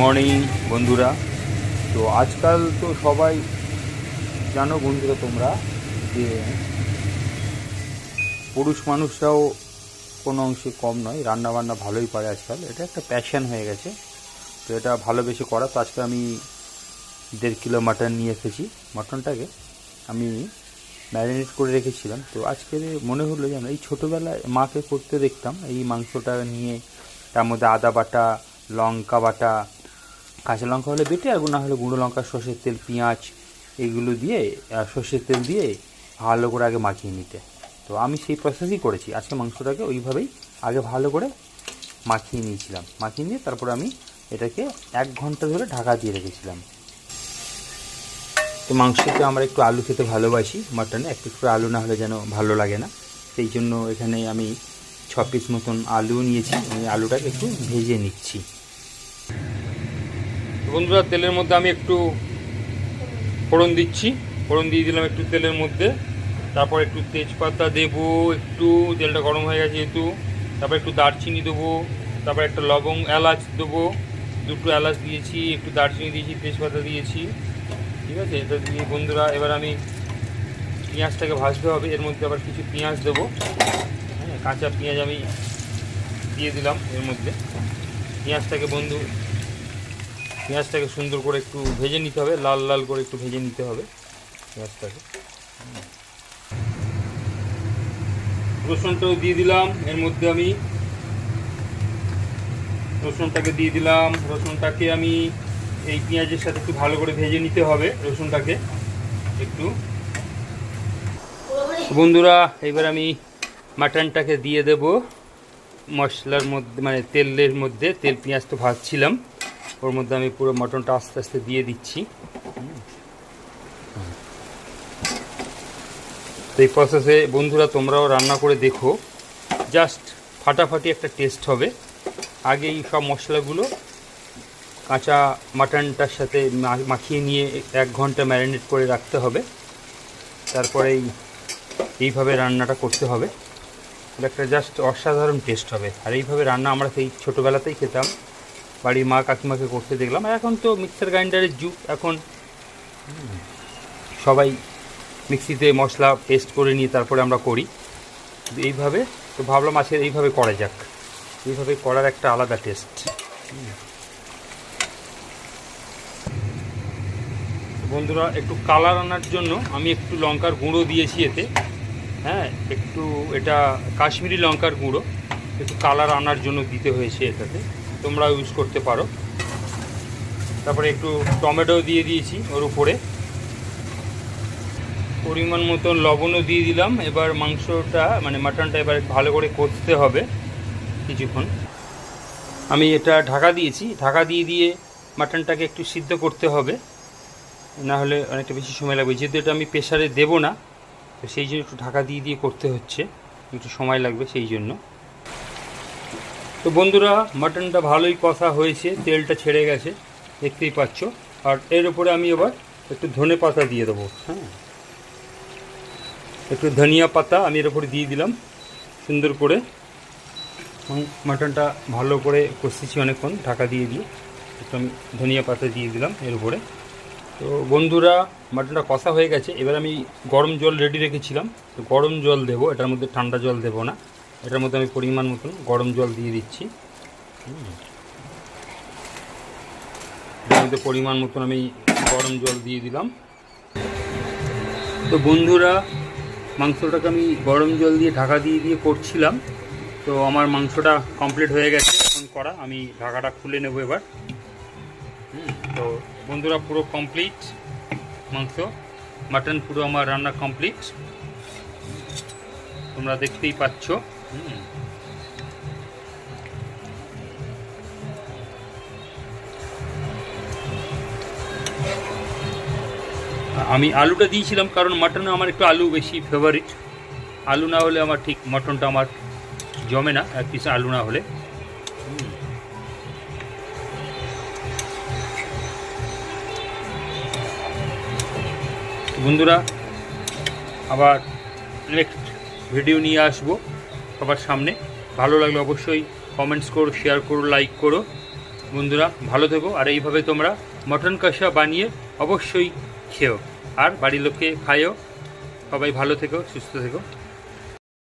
Morning বন্ধুরা। তো আজকাল তো সবাই জানো বন্ধুরা তোমরা, যে পুরুষ মানুষরাও কোনো অংশে কম নয় রান্না বান্না ভালোই পারে আজকাল। এটা একটা প্যাশন হয়ে গেছে। তো এটা ভালোবেসে করা। তো আজকে আমি দেড় কিলো মাটন নিয়ে এসেছি মাটনটাকে। আমি ম্যারিনেট করে রেখেছিলাম। তো আজকে মনে হলো যেন এই ছোটোবেলায় মাকে করতে দেখতাম, এই মাংসটা নিয়ে, তার মধ্যে আদা বাটা, লঙ্কা বাটা কাঁচা লঙ্কা হলে বেটে আর না হলে গুঁড়ো লঙ্কা, সর্ষের তেল, পেঁয়াজ এগুলো দিয়ে সর্ষের তেল দিয়ে ভালো করে আগে মাখিয়ে নিতে। তো আমি সেই প্রসেসই করেছি। আজকে মাংসটাকে ওইভাবেই আগে ভালো করে মাখিয়ে নিয়েছিলাম। মাখিয়ে নিয়ে তারপর আমি এটাকে এক ঘণ্টা ধরে ঢাকা দিয়ে রেখেছিলাম। তো মাংসতে আমরা একটু আলু খেতে ভালোবাসি, মাটনে। একটু একটু আলু না হলে যেন ভালো লাগে না। সেই জন্য এখানে আমি ছ পিস মতন আলু নিয়েছি। আমি আলুটাকে একটু ভেজে নিচ্ছি। বন্ধুরা, তেলের মধ্যে আমি একটু ফোড়ন দিচ্ছি। ফোড়ন দিয়ে দিলাম একটু তেলের মধ্যে। তারপর একটু তেজপাতা দেব, একটু তেলটা গরম হয়ে গেছে যেহেতু। তারপর একটু দারচিনি দেবো, তারপর একটা লবং এলাচ দেবো। দুটো এলাচ দিয়েছি, একটু দারচিনি দিয়েছি, তেজপাতা দিয়েছি। ঠিক আছে? এটা দিয়ে বন্ধুরা, এবার আমি পেঁয়াজটাকে ভাজতে হবে। এর মধ্যে আবার কিছু পেঁয়াজ দেবো। হ্যাঁ কাঁচা পেঁয়াজ আমি দিয়ে দিলাম এর মধ্যে। পেঁয়াজটাকে বন্ধু পেঁয়াজটাকে সুন্দর করে একটু ভেজে নিতে হবে, লাল লাল করে একটু ভেজে নিতে হবে পেঁয়াজটাকে। রসুনটাও দিয়ে দিলাম, এর মধ্যে আমি রসুনটাকে দিয়ে দিলাম। রসুনটাকে আমি এই পেঁয়াজের সাথে একটু ভালো করে ভেজে নিতে হবে রসুনটাকে একটু। বন্ধুরা, এবার আমি মাটনটাকে দিয়ে দেব। মশলার মধ্যে মানে তেলের মধ্যে, তেল পেঁয়াজ তো ভাজছিলাম। ওর মধ্যে আমি পুরো মটনটা আস্তে আস্তে দিয়ে দিচ্ছি। তো এই প্রসেসে বন্ধুরা, তোমরাও রান্না করে দেখো। জাস্ট ফাটাফাটি একটা টেস্ট হবে। আগে এই সব মশলাগুলো কাঁচা মাটনটার সাথে মাখিয়ে নিয়ে এক ঘণ্টা ম্যারিনেট করে রাখতে হবে। তারপরেই এইভাবে রান্নাটা করতে হবে। একটা জাস্ট অসাধারণ টেস্ট হবে। আর এইভাবে রান্না আমরা সেই ছোটোবেলাতেই খেতাম। বাড়ির মা কাকিমাকে করতে দেখলাম। এখন তো মিক্সার গ্রাইন্ডারের যুগ। এখন সবাই মিক্সিতে মশলা পেস্ট করে নিয়ে তারপরে আমরা করি। এইভাবে তো ভাবলাম আজকে এইভাবে করা যাক। এইভাবে করার একটা আলাদা টেস্ট বন্ধুরা, একটু কালার আনার জন্য আমি একটু লঙ্কার গুঁড়ো দিয়েছি এতে। হ্যাঁ একটু এটা কাশ্মীরি লঙ্কার গুঁড়ো। একটু কালার আনার জন্য দিতে হয়েছে এটাতে। তোমরা ইউজ করতে পারো। তারপরে একটু টমেটো দিয়ে দিয়েছি ওর উপরে। পরিমাণ মতন লবণও দিয়ে দিলাম। এবার মাংসটা মানে মাটনটা এবার ভালো করে কষতে হবে কিছুক্ষণ। আমি এটা ঢাকা দিয়েছি। ঢাকা দিয়ে দিয়ে মাটনটাকে একটু সিদ্ধ করতে হবে। না হলে অনেকটা বেশি সময় লাগবে। যেহেতু এটা আমি প্রেশারে দেবো না, তো সেই জন্য একটু ঢাকা দিয়ে দিয়ে করতে হচ্ছে। একটু সময় লাগবে সেই জন্য। তো বন্ধুরা মাটনটা ভালোই কষা হয়েছে, তেলটা ছেড়ে গেছে, দেখতেই পাচ্ছ। আর এর উপরে আমি এবার একটু ধনে পাতা দিয়ে দেবো হ্যাঁ। একটু ধনিয়া পাতা আমি এর উপরে দিয়ে দিলাম, সুন্দর করে। মাটনটা ভালো করে কষেছি অনেকক্ষণ, ঢাকা দিয়ে দিয়ে। একটু আমি ধনিয়া পাতা দিয়ে দিলাম এর উপরে। তো বন্ধুরা মাটনটা কষা হয়ে গেছে। এবার আমি গরম জল রেডি রেখেছিলাম। তো গরম জল দেবো, এটার মধ্যে ঠান্ডা জল দেবো না। এটার মধ্যে আমি পরিমাণ মতন গরম জল দিয়ে দিচ্ছি। মধ্যে পরিমাণ মতন আমি গরম জল দিয়ে দিলাম। তো বন্ধুরা, মাংসটাকে আমি গরম জল দিয়ে ঢাকা দিয়ে দিয়ে করছিলাম। তো আমার মাংসটা কমপ্লিট হয়ে গেছে, এখন করা। আমি ঢাকাটা খুলে নেব এবার। তো বন্ধুরা, পুরো কমপ্লিট মাংস। মাটন পুরো আমার রান্না কমপ্লিট তোমরা দেখতেই পাচ্ছ। আমি আলুটা দিয়েছিলাম কারণ মাটনে আমার একটু আলু বেশি ফেভারিট আলু না হলে আমার ঠিক মটনটা আমার জমে না, এক পিস আলু না হলে। বন্ধুরা, আবার নেক্সট ভিডিও নিয়ে আসব। সবার সামনে। ভালো লাগলে অবশ্যই কমেন্টস করো শেয়ার করো লাইক করো। বন্ধুরা, ভালো থেকো। আর এইভাবে তোমরা মটন কষা বানিয়ে অবশ্যই খেও। আর বাড়ির লোককে খাইও। সবাই ভালো থেকো, সুস্থ থেকো।